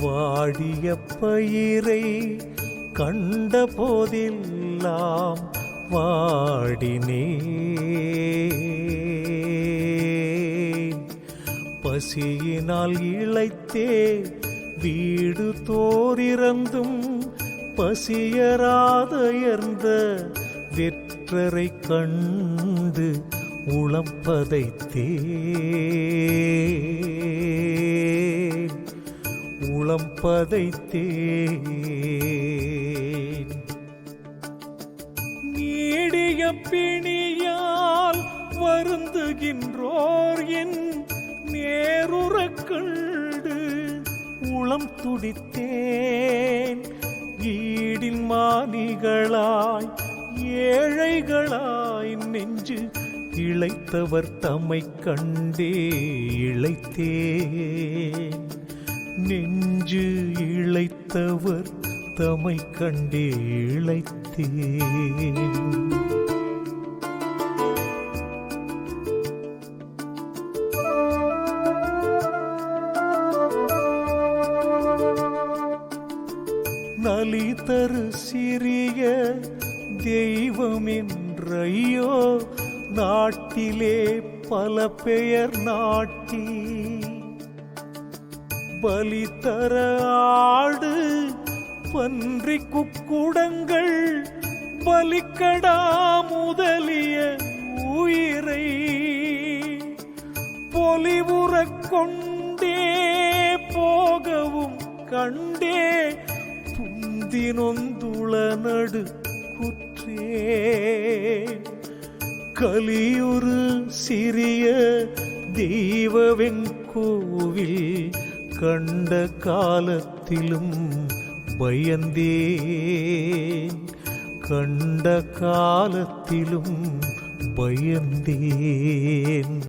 வாடிய பயிரை கண்ட போதெல்லாம் வாடினே பசியினால் இழைத்தே வீடு தோறிறந்தும் பசியராதயர்ந்த வெற்றரை கண்டு உளம் பதைத்தே. பதைத்தேன் நீடிய பிணியால் வருந்துகின்றோர் என் நேருறக்கண்டு உளம் துடித்தேன். ஈடின் மானிகளாய் ஏழைகளாய் நெஞ்சு இழைத்தவர் தம்மை கண்டே இழைத்தேன். நெஞ்சு இழைத்தவர் தமை கண்டே இழைத்தேன். நலி தரு சிறிய தெய்வம் என்றையோ நாட்டிலே பல பெயர் நாட்டி பலி தர ஆடு பன்றி குக்குடங்கள் பலிக்கடா முதலிய உயிரை. பொலிவுறக் கொண்டே போகவும் கண்டே புந்தினொந்துள நடு குற்றே. கலியுறு சிறிய தெய்வவெங் கோவில் கண்ட காலத்திலும் பயந்தேன். கண்ட காலத்திலும் பயந்தேன்.